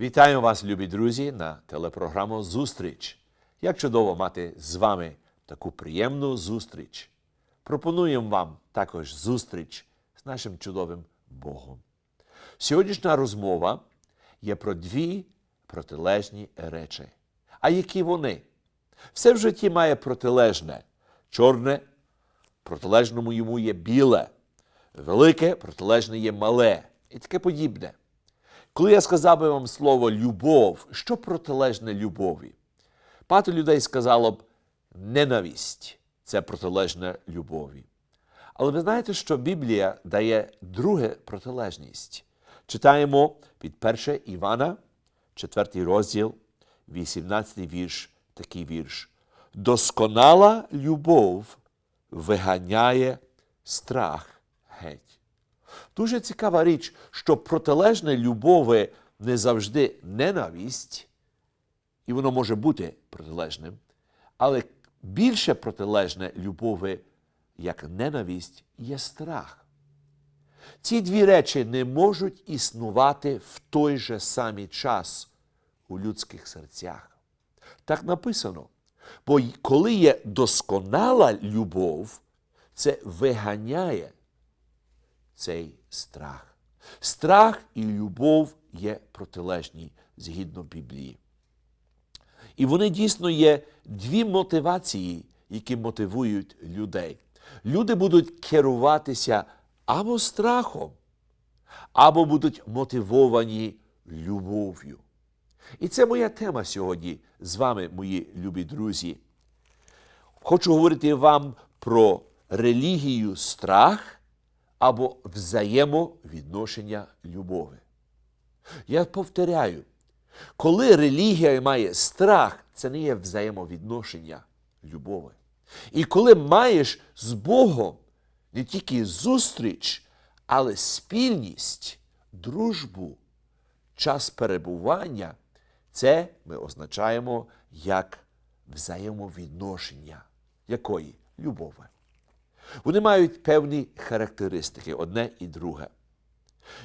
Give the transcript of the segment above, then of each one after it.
Вітаю вас, любі друзі, на телепрограму Зустріч. Як чудово мати з вами таку приємну зустріч. Пропонуємо вам також зустріч з нашим чудовим Богом. Сьогоднішня розмова є про дві протилежні речі. А які вони? Все в житті має протилежне. Чорне, протилежному йому є біле, велике, протилежне є мале і таке подібне. Коли я сказав би вам слово любов, що протилежне любові? Багато людей сказало б ненависть це протилежне любові. Але ви знаєте, що Біблія дає друге протилежність. Читаємо під 1 Івана, 4 розділ, 18 вірш, такий вірш. Досконала любов виганяє страх геть. Дуже цікава річ, що протилежне любові не завжди ненависть, і воно може бути протилежним, але більше протилежне любові, як ненависть, є страх. Ці дві речі не можуть існувати в той же самий час у людських серцях. Так написано. Бо коли є досконала любов, це виганяє цей страх. Страх і любов є протилежні згідно Біблії. І вони дійсно є дві мотивації, які мотивують людей. Люди будуть керуватися або страхом, або будуть мотивовані любов'ю. І це моя тема сьогодні з вами, мої любі друзі. Хочу говорити вам про релігію страх або взаємовідношення любові. Я повторяю, коли релігія має страх, це не є взаємовідношення любові. І коли маєш з Богом не тільки зустріч, але спільність, дружбу, час перебування, це ми означаємо як взаємовідношення якої любові. Вони мають певні характеристики, одне і друге.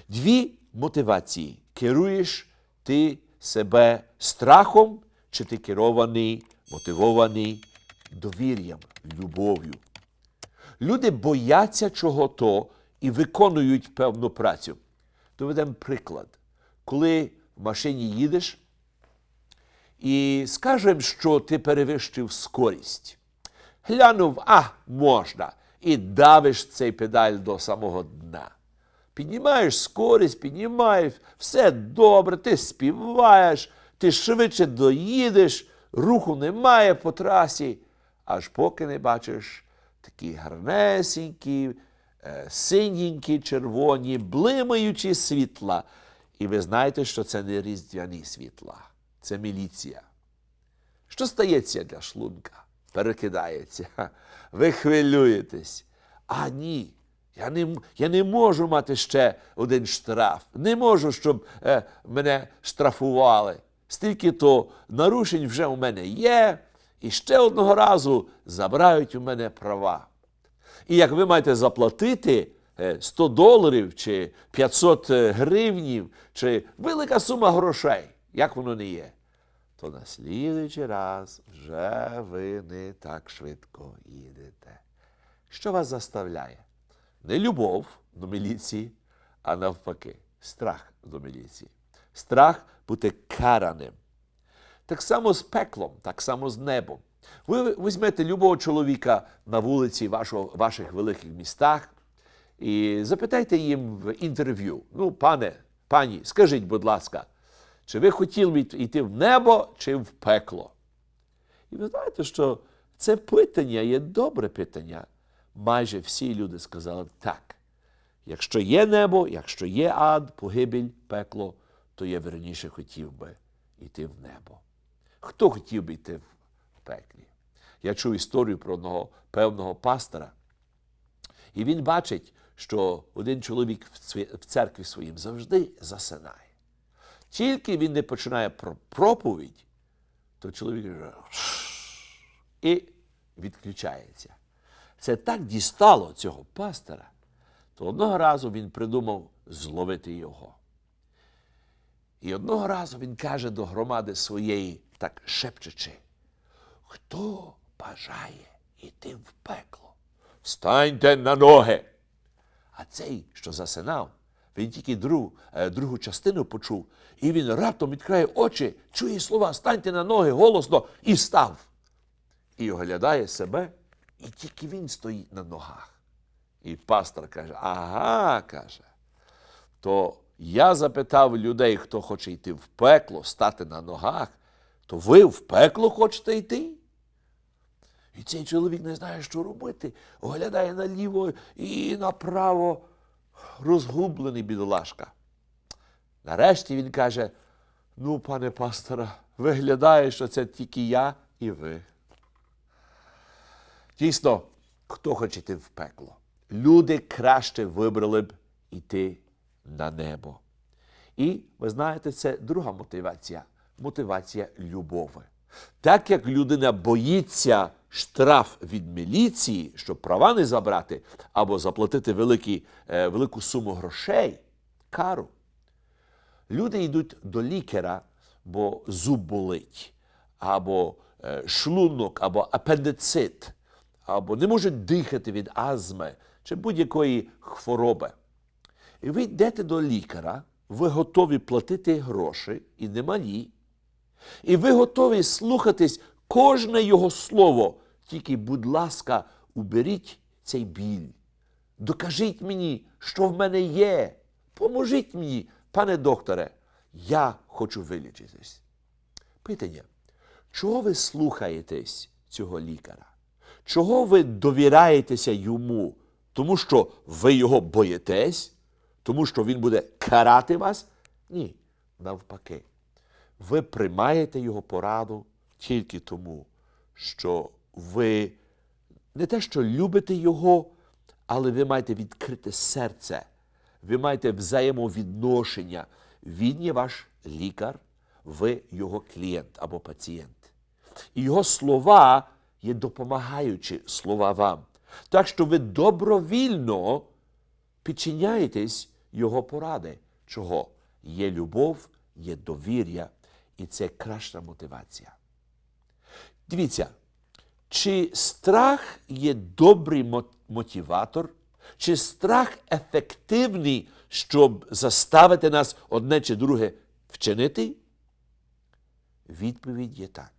Дві мотивації. Керуєш ти себе страхом, чи ти керований, мотивований довір'ям, любов'ю. Люди бояться чого-то і виконують певну працю. Доведемо приклад. Коли в машині їдеш, і скажемо, що ти перевищив скорість. Глянув, а можна, і давиш цей педаль до самого дна. Піднімаєш скорість, піднімаєш, все добре, ти співаєш, ти швидше доїдеш, руху немає по трасі, аж поки не бачиш такі гарнесенькі, е, синенькі, червоні, блимаючі світла. І ви знаєте, що це не різдвяні світла, це міліція. Що стається для шлунка? Перекидається. Ви хвилюєтесь. А ні. Я не, я не можу мати ще один штраф. Не можу, щоб е, мене штрафували. Стільки то нарушень вже у мене є, і ще одного разу забирають у мене права. І як ви маєте заплатити е, 100 доларів чи 500 гривнів, чи велика сума грошей, як воно не є, то на слідуючий раз вже ви не так швидко їдете. Що вас заставляє? Не любов до міліції, а навпаки, страх до міліції. Страх бути караним. Так само з пеклом, так само з небом. Ви візьмете любого чоловіка на вулиці вашого, ваших великих містах і запитайте їм в інтерв'ю: ну, пане, пані, скажіть, будь ласка, чи ви хотіли б йти в небо чи в пекло? І ви знаєте, що це питання є добре питання. Майже всі люди сказали так. Якщо є небо, якщо є ад, погибель, пекло, то я верніше хотів би йти в небо. Хто хотів би йти в пеклі? Я чув історію про одного певного пастора, і він бачить, що один чоловік в церкві своїм завжди засинає. Тільки він не починає про проповідь, то чоловік вже і відключається. Це так дістало цього пастора, то одного разу він придумав зловити його. І одного разу він каже до громади своєї, так шепчучи, хто бажає йти в пекло? Встаньте на ноги. А цей, що засинав, він тільки другу, е, другу частину почув, і він раптом відкриває очі, чує слова, станьте на ноги голосно і став. І оглядає себе, і тільки він стоїть на ногах. І пастор каже: Ага, каже. То я запитав людей, хто хоче йти в пекло, стати на ногах, то ви в пекло хочете йти? І цей чоловік не знає, що робити, оглядає наліво і направо, розгублений бідолашка. Нарешті він каже: ну, пане пастора, виглядає, що це тільки я і ви. Дійсно, хто хоче йти в пекло? Люди краще вибрали б йти на небо. І ви знаєте, це друга мотивація мотивація любови. Так як людина боїться штраф від міліції, щоб права не забрати, або заплатити великі, е, велику суму грошей, кару. Люди йдуть до лікаря, бо зуб болить, або е, шлунок, або апендицит, або не можуть дихати від астми чи будь-якої хвороби. І ви йдете до лікаря, ви готові платити гроші і немалі, і ви готові слухатись кожне його слово. Тільки, будь ласка, уберіть цей біль. Докажіть мені, що в мене є. Поможіть мені, пане докторе, я хочу вилічитись. Питання, чого ви слухаєтесь цього лікаря? Чого ви довіряєтеся йому? Тому що ви його боїтесь? Тому що він буде карати вас? Ні, навпаки. Ви приймаєте його пораду тільки тому, що ви не те, що любите його, але ви маєте відкрите серце, ви маєте взаємовідношення. Він є ваш лікар, ви його клієнт або пацієнт. І його слова є допомагаючі слова вам. Так що ви добровільно підчиняєтесь його поради. Чого? Є любов, є довір'я, і це краща мотивація. Дивіться, чи страх є добрий мо- мотиватор, чи страх ефективний, щоб заставити нас одне чи друге вчинити? Відповідь є так.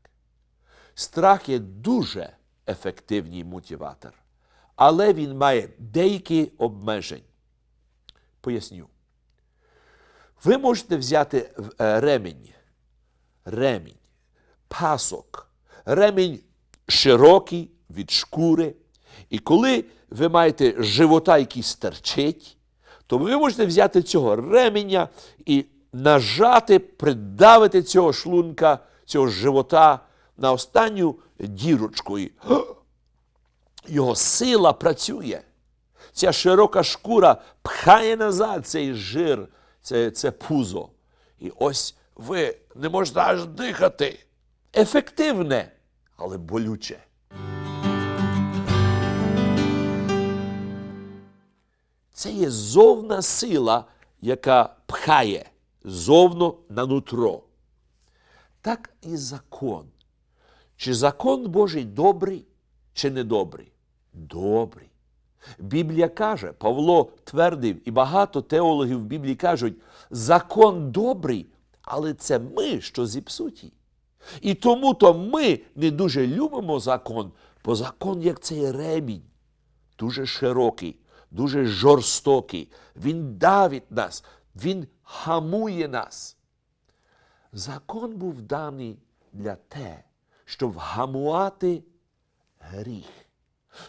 Страх є дуже ефективний мотиватор, але він має деякі обмежень. Поясню. Ви можете взяти е, ремінь, ремінь, пасок, ремінь широкий від шкури. І коли ви маєте живота, який стерчить, то ви можете взяти цього ременя і нажати, придавити цього шлунка, цього живота на останню дірочку. І його сила працює. Ця широка шкура пхає назад цей жир, це, це пузо. І ось ви не можете аж дихати. Ефективне, але болюче. Це є зовна сила, яка пхає зовно на нутро. Так і закон. Чи закон Божий добрий, чи недобрий? Добрий. Біблія каже, Павло твердив, і багато теологів в Біблії кажуть, закон добрий, але це ми, що зіпсуті. І тому то ми не дуже любимо закон, бо закон, як цей ремінь, дуже широкий, дуже жорстокий. Він давить нас, він хамує нас. Закон був даний для те, щоб вгамувати гріх,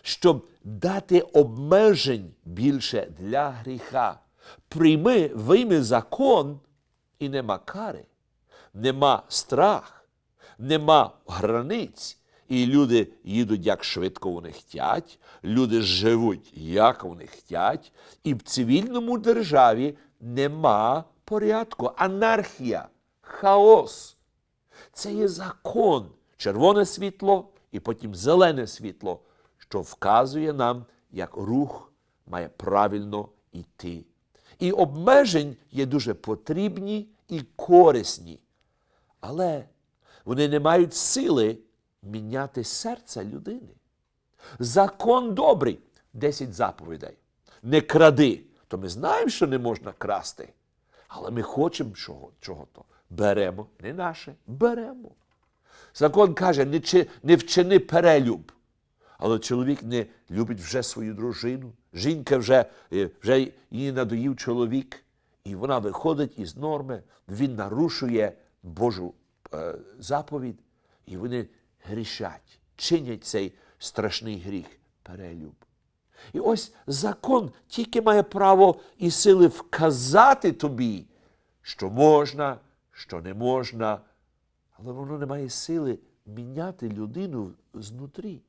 щоб дати обмежень більше для гріха. Прийми вийми закон і нема кари, нема страх, нема границь. І люди їдуть, як швидко вони хотять, люди живуть, як вони хотять, і в цивільному державі нема порядку, анархія, хаос. Це є закон, червоне світло і потім зелене світло, що вказує нам, як рух має правильно йти. І обмежень є дуже потрібні і корисні, але вони не мають сили міняти серце людини. Закон добрий, 10 заповідей. Не кради. То ми знаємо, що не можна красти. Але ми хочемо чого, чого то. Беремо, не наше, беремо. Закон каже, не, чи, не вчини перелюб. Але чоловік не любить вже свою дружину. Жінка вже, е, вже їй надоїв чоловік, і вона виходить із норми, він нарушує Божу е, заповідь, і вони грішать, чинять цей страшний гріх перелюб. І ось закон тільки має право і сили вказати тобі, що можна, що не можна, але воно не має сили міняти людину знутрі.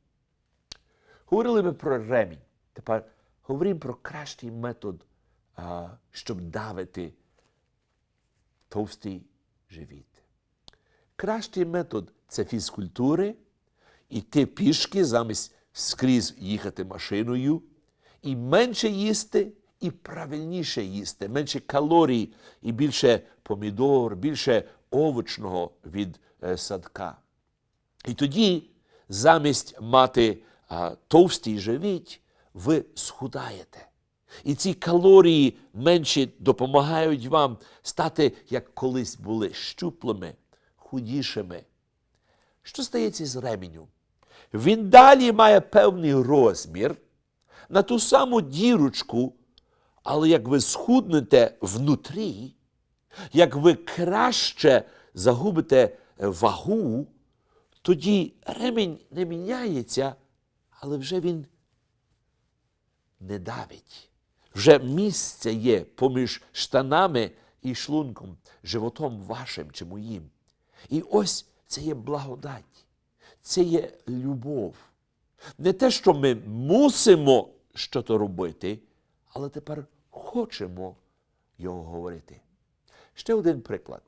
Говорили ми про ремінь. Тепер говоримо про кращий метод, а, щоб давити товстий живіт. Кращий метод це фізкультури, іти пішки замість скрізь їхати машиною, і менше їсти, і правильніше їсти, менше калорій, і більше помідор, більше овочного від е, садка. І тоді, замість мати а, товстий живіт, ви схудаєте. І ці калорії менші допомагають вам стати, як колись були, щуплими, худішими. Що стається з ременем? Він далі має певний розмір на ту саму дірочку, але як ви схуднете внутрі, як ви краще загубите вагу, тоді ремінь не міняється, але вже він не давить. Вже місце є поміж штанами і шлунком, животом вашим чи моїм. І ось це є благодать, це є любов. Не те, що ми мусимо щось робити, але тепер хочемо його говорити. Ще один приклад.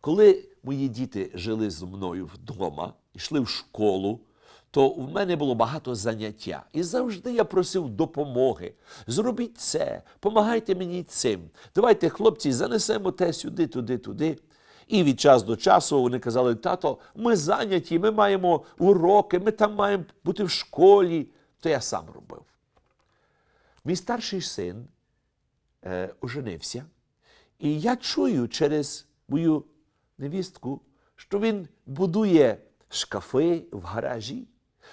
Коли мої діти жили зі мною вдома, йшли в школу, то в мене було багато заняття. І завжди я просив допомоги. Зробіть це, помагайте мені цим. Давайте, хлопці, занесемо те сюди, туди, туди. І від часу до часу вони казали, тато, ми зайняті, ми маємо уроки, ми там маємо бути в школі. То я сам робив. Мій старший син е, оженився, і я чую через мою невістку, що він будує шкафи в гаражі,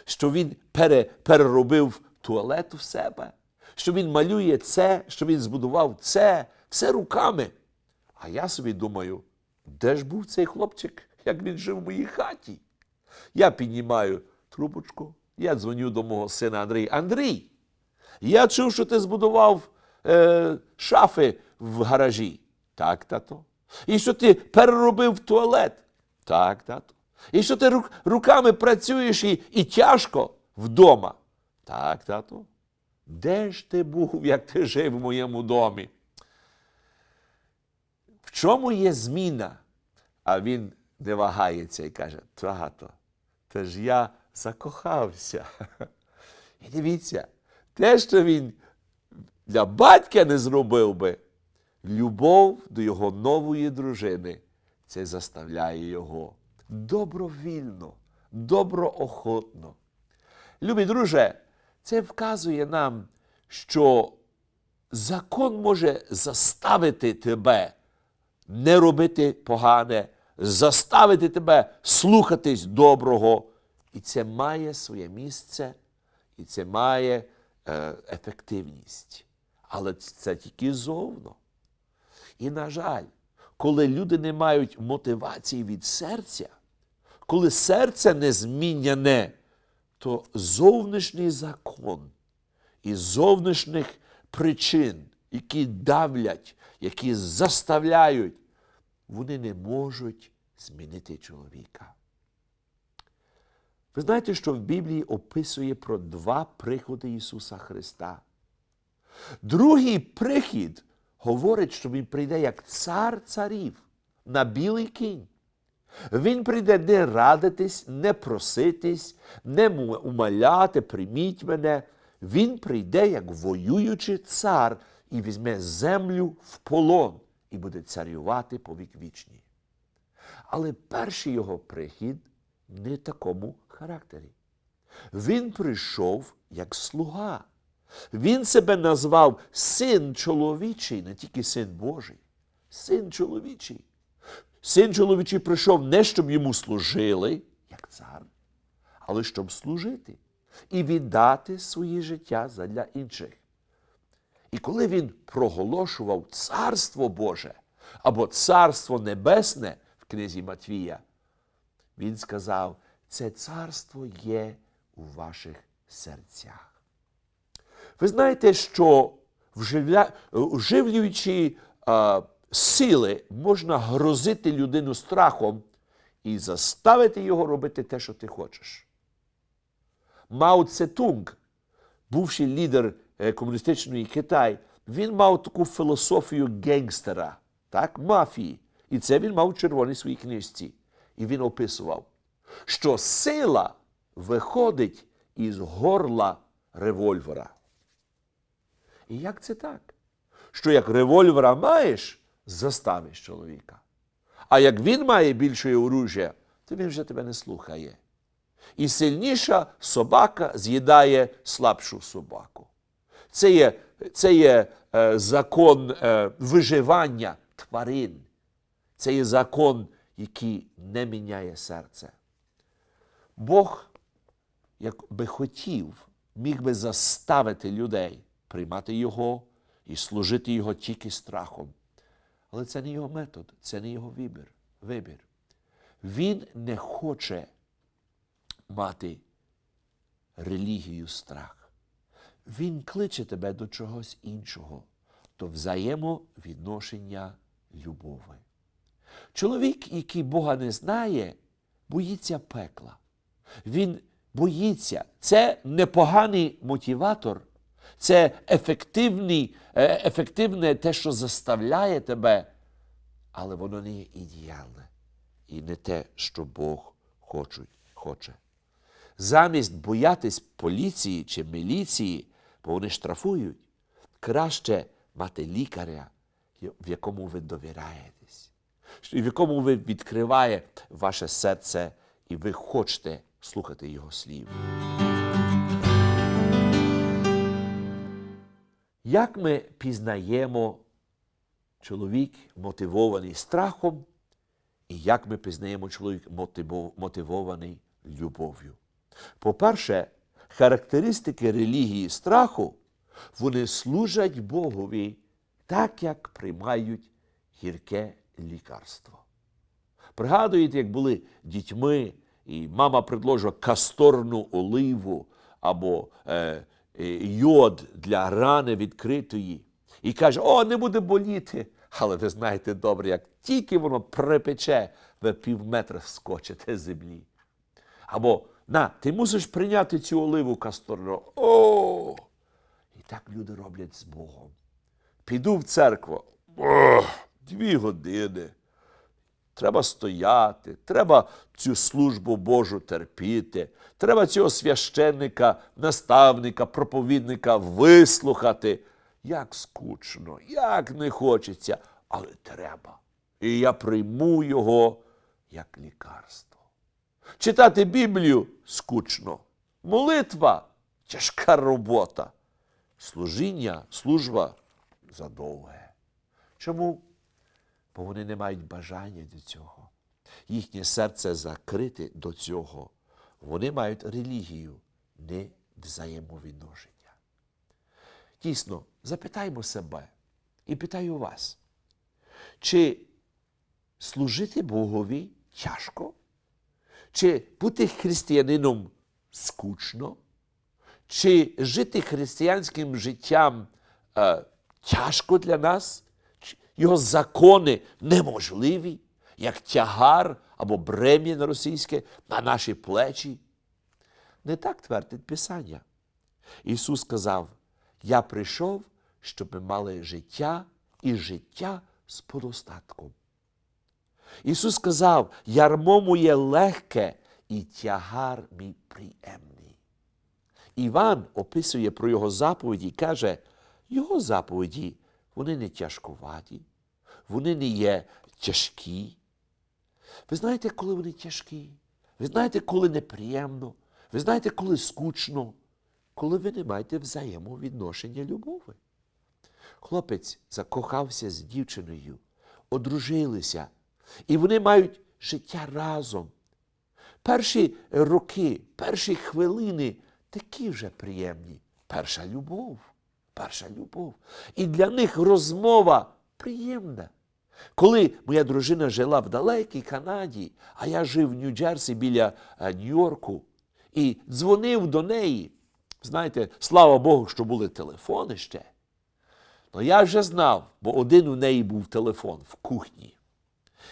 що він пере, переробив туалет в себе, що він малює це, що він збудував це, все руками. А я собі думаю, де ж був цей хлопчик, як він жив в моїй хаті? Я піднімаю трубочку, я дзвоню до мого сина Андрія. Андрій, я чув, що ти збудував е, шафи в гаражі. Так, тато. І що ти переробив туалет. Так, тато. І що ти руками працюєш і, і тяжко вдома. Так, тато. Де ж ти був, як ти жив в моєму домі? В чому є зміна? А він не вагається і каже: тато, та ж я закохався. І дивіться, те, що він для батька не зробив би, любов до його нової дружини, це заставляє його добровільно, доброохотно. Любі друже, це вказує нам, що закон може заставити тебе не робити погане, заставити тебе слухатись доброго. І це має своє місце, і це має е, ефективність. Але це тільки зовно. І, на жаль, коли люди не мають мотивації від серця, коли серце не зміняне, то зовнішній закон із зовнішніх причин, які давлять, які заставляють, вони не можуть змінити чоловіка. Ви знаєте, що в Біблії описує про два приходи Ісуса Христа. Другий прихід говорить, що Він прийде як цар царів на білий кінь. Він прийде не радитись, не проситись, не умаляти, прийміть мене. Він прийде як воюючий цар і візьме землю в полон і буде царювати по вік вічні. Але перший його прихід не такому характері. Він прийшов як слуга. Він себе назвав син чоловічий, не тільки син Божий, син чоловічий. Син чоловічий прийшов не щоб йому служили, як цар, але щоб служити і віддати своє життя задля інших. І коли він проголошував Царство Боже або Царство Небесне в книзі Матвія, він сказав, це царство є у ваших серцях. Ви знаєте, що вживлюючи а, сили, можна грозити людину страхом і заставити його робити те, що ти хочеш. Мао Цетунг, бувший лідер е, комуністичної Китай, він мав таку філософію генгстера, так, мафії. І це він мав у червоній своїй книжці. І він описував, що сила виходить із горла револьвера. І як це так? Що як револьвера маєш, заставиш чоловіка. А як він має більше оружя, то він вже тебе не слухає. І сильніша собака з'їдає слабшу собаку. Це є, це є е, закон е, виживання тварин. Це є закон, який не міняє серце. Бог, як би хотів, міг би заставити людей приймати Його і служити Його тільки страхом. Але це не його метод, це не його вибір. вибір. Він не хоче мати релігію страх. Він кличе тебе до чогось іншого, до взаємовідношення любови. Чоловік, який Бога не знає, боїться пекла. Він боїться. Це непоганий мотиватор, це ефективний, е, ефективне те, що заставляє тебе, але воно не є ідеальне і не те, що Бог хоче. Замість боятись поліції чи міліції, бо вони штрафують, краще мати лікаря, в якому ви довіряєтесь, в якому ви відкриває ваше серце і ви хочете слухати Його слів. Як ми пізнаємо чоловік мотивований страхом, і як ми пізнаємо чоловік мотивований любов'ю? По-перше, характеристики релігії страху, вони служать Богові так, як приймають гірке лікарство. Пригадуєте, як були дітьми, і мама предложила касторну оливу або е, йод для рани відкритої. І каже, о, не буде боліти. Але ви знаєте добре, як тільки воно припече, ви пів метра вскочите з землі. Або на, ти мусиш прийняти цю оливу касторну. О! І так люди роблять з Богом. Піду в церкву. Ох, дві години. Треба стояти, треба цю службу Божу терпіти, треба цього священника, наставника, проповідника вислухати. Як скучно, як не хочеться, але треба. І я прийму його як лікарство. Читати Біблію скучно. Молитва тяжка робота. Служіння, служба задовге. Чому? Бо вони не мають бажання до цього. Їхнє серце закрите до цього. Вони мають релігію, не взаємовідношення. Дійсно, запитаймо себе і питаю вас, чи служити Богові тяжко? Чи бути християнином скучно? Чи жити християнським життям е, тяжко для нас? Його закони неможливі, як тягар або брем'я російське на наші плечі? Не так твердить Писання. Ісус сказав, я прийшов, щоб ми мали життя і життя з подостатком. Ісус сказав, ярмо моє легке і тягар мій приємний. Іван описує про його заповіді і каже, його заповіді вони не тяжковаті, вони не є тяжкі. Ви знаєте, коли вони тяжкі? Ви знаєте, коли неприємно? Ви знаєте, коли скучно? Коли ви не маєте взаємовідношення любові. Хлопець закохався з дівчиною, одружилися, і вони мають життя разом. Перші роки, перші хвилини такі вже приємні. Перша любов, перша любов. І для них розмова приємна. Коли моя дружина жила в далекій Канаді, а я жив в Нью-Джерсі біля е, Нью-Йорку і дзвонив до неї. Знаєте, слава Богу, що були телефони ще. Ну я вже знав, бо один у неї був телефон в кухні.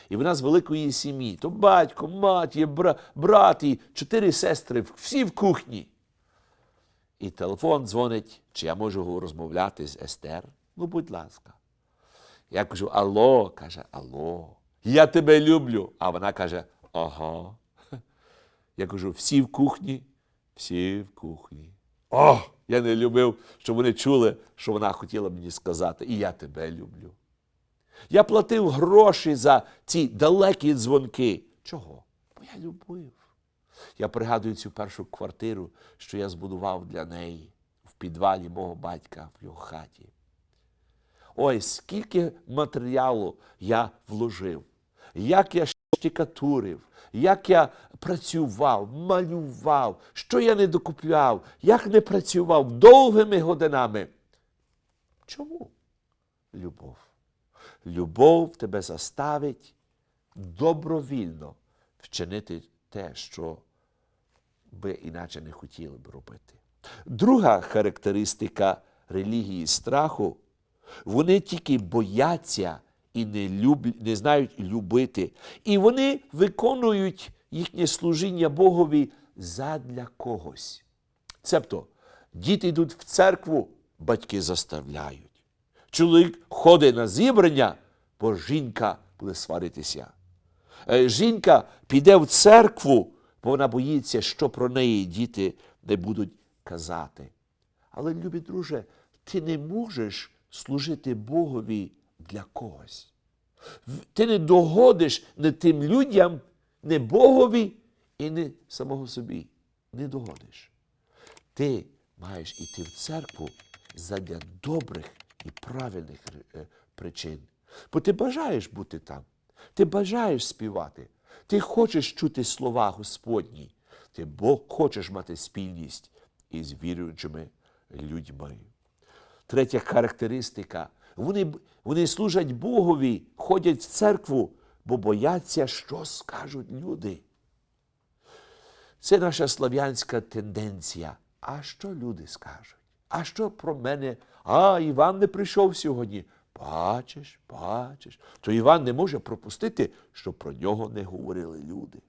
І вона з великої сім'ї. То батько, матір, бра, брат і чотири сестри, всі в кухні. І телефон дзвонить, чи я можу розмовляти з Естер? Ну, будь ласка. Я кажу, алло, каже, алло, я тебе люблю. А вона каже, ага. Я кажу, всі в кухні, всі в кухні. О, я не любив, щоб вони чули, що вона хотіла мені сказати, і я тебе люблю. Я платив гроші за ці далекі дзвонки. Чого? Бо я любив. Я пригадую цю першу квартиру, що я збудував для неї в підвалі мого батька в його хаті. Ой, скільки матеріалу я вложив, як я штикатурив, як я працював, малював, що я не докупляв, як не працював довгими годинами. Чому? Любов. Любов тебе заставить добровільно вчинити те, що ви іначе не хотіли б робити. Друга характеристика релігії страху вони тільки бояться і не, люб... не знають любити. І вони виконують їхнє служіння Богові задля когось. Цебто, діти йдуть в церкву, батьки заставляють. Чоловік ходить на зібрання, бо жінка буде сваритися. Е, Жінка піде в церкву, бо вона боїться, що про неї діти не будуть казати. Але, любі друже, ти не можеш служити Богові для когось. Ти не догодиш не тим людям, не Богові і не самого собі. Не догодиш. Ти маєш іти в церкву задля добрих і правильних е, причин. Бо ти бажаєш бути там, ти бажаєш співати, ти хочеш чути слова Господні, ти Бог хочеш мати спільність із віруючими людьми. Третя характеристика. Вони, вони служать Богові, ходять в церкву, бо бояться, що скажуть люди. Це наша слав'янська тенденція. А що люди скажуть? А що про мене? А, Іван не прийшов сьогодні. Бачиш, бачиш. То Іван не може пропустити, що про нього не говорили люди.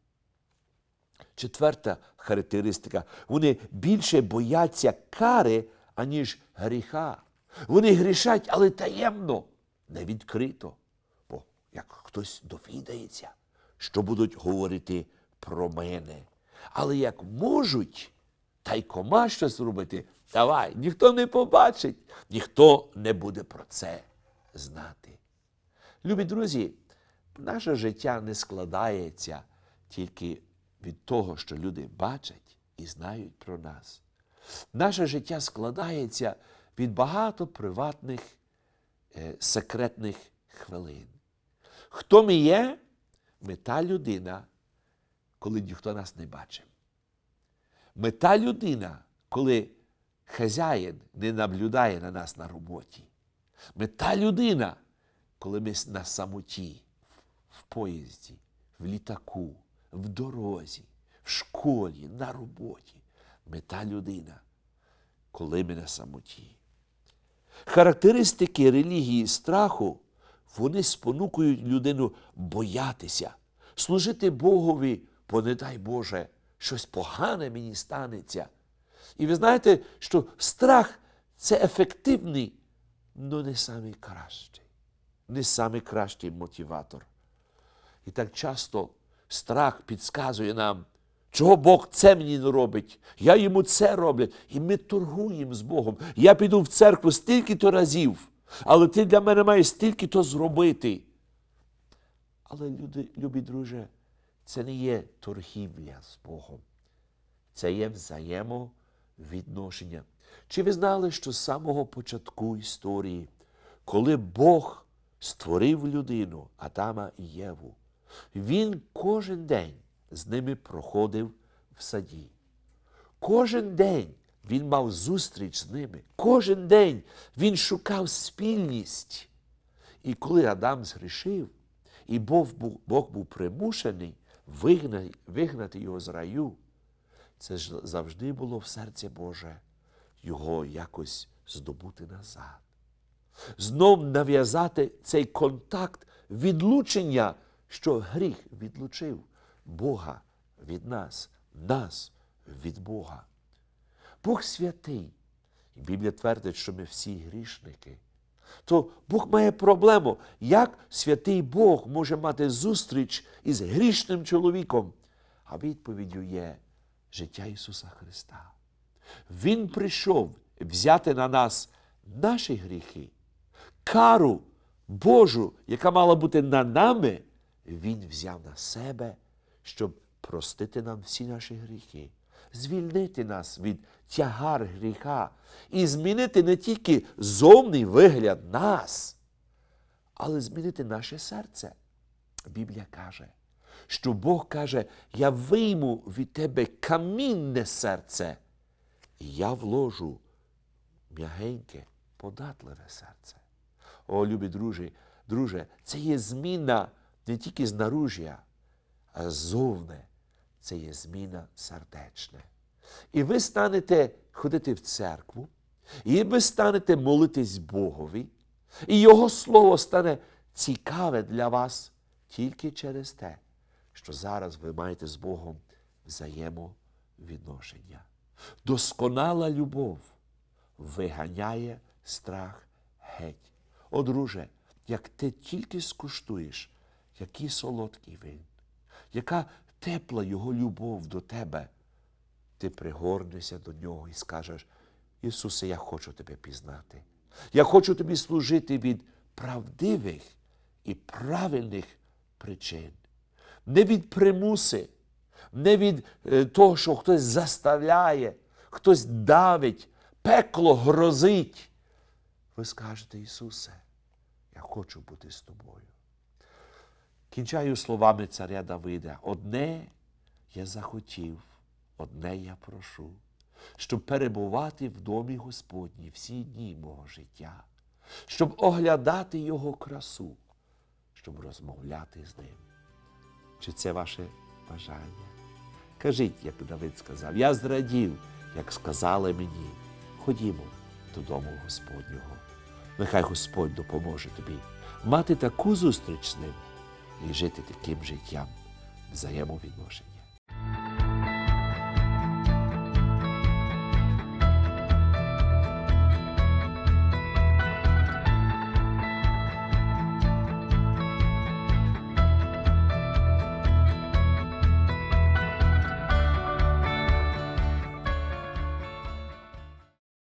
Четверта характеристика. Вони більше бояться кари, аніж гріха. Вони грішать, але таємно, не відкрито. Бо як хтось довідається, що будуть говорити про мене. Але як можуть тайкома щось робити, давай, ніхто не побачить, ніхто не буде про це знати. Любі друзі, наше життя не складається тільки від того, що люди бачать і знають про нас. Наше життя складається від багато приватних е, секретних хвилин. Хто ми є? Ми та людина, коли ніхто нас не бачить. Ми та людина, коли хазяїн не наблюдає на нас на роботі. Ми та людина, коли ми на самоті, в поїзді, в літаку, в дорозі, в школі, на роботі. Ми та людина, коли ми на самоті. Характеристики релігії страху вони спонукують людину боятися, служити Богові, бо не дай Боже, щось погане мені станеться. І ви знаєте, що страх це ефективний, але не самий кращий, не самий кращий мотиватор. І так часто страх підказує нам, чого Бог це мені не робить, я йому це роблю. І ми торгуємо з Богом. Я піду в церкву стільки-то разів, але ти для мене маєш стільки-то зробити. Але, люди, любі друже, це не є торгівля з Богом. Це є взаємовідношення. Чи ви знали, що з самого початку історії, коли Бог створив людину, Адама і Єву, він кожен день з ними проходив в саді. Кожен день він мав зустріч з ними. Кожен день він шукав спільність. І коли Адам згрішив, і Бог був, Бог був примушений вигнати, вигнати його з раю, це ж завжди було в серці Боже його якось здобути назад. Знов нав'язати цей контакт відлучення, що гріх відлучив Бога від нас, нас від Бога. Бог святий. І Біблія твердить, що ми всі грішники. То Бог має проблему, як святий Бог може мати зустріч із грішним чоловіком. А відповіддю є життя Ісуса Христа. Він прийшов взяти на нас наші гріхи, кару Божу, яка мала бути на нами, Він взяв на себе, щоб простити нам всі наші гріхи, звільнити нас від тягар гріха і змінити не тільки зовний вигляд нас, але змінити наше серце. Біблія каже, що Бог каже, я вийму від тебе камінне серце, і я вложу м'ягеньке, податливе серце. О, любі друзі, друже, це є зміна не тільки знаружжя, а ззовне. Це є зміна сердечна. І ви станете ходити в церкву, і ви станете молитись Богові, і Його Слово стане цікаве для вас тільки через те, що зараз ви маєте з Богом взаємовідношення. Досконала любов виганяє страх геть. О, друже, як ти тільки скуштуєш, який солодкий він, яка тепла його любов до тебе, ти пригорнешся до нього і скажеш, Ісусе, я хочу тебе пізнати. Я хочу тобі служити від правдивих і правильних причин. Не від примуси, не від е, того, що хтось заставляє, хтось давить, пекло грозить. Ви скажете, Ісусе, я хочу бути з тобою. Кінчаю словами царя Давида. Одне я захотів, одне я прошу, щоб перебувати в домі Господній всі дні мого життя, щоб оглядати Його красу, щоб розмовляти з ним. Чи це ваше бажання? Кажіть, як Давид сказав, я зрадів, як сказали мені. Ходімо додому Господнього. Нехай Господь допоможе тобі мати таку зустріч з ним і жити таким життям взаємовідношення.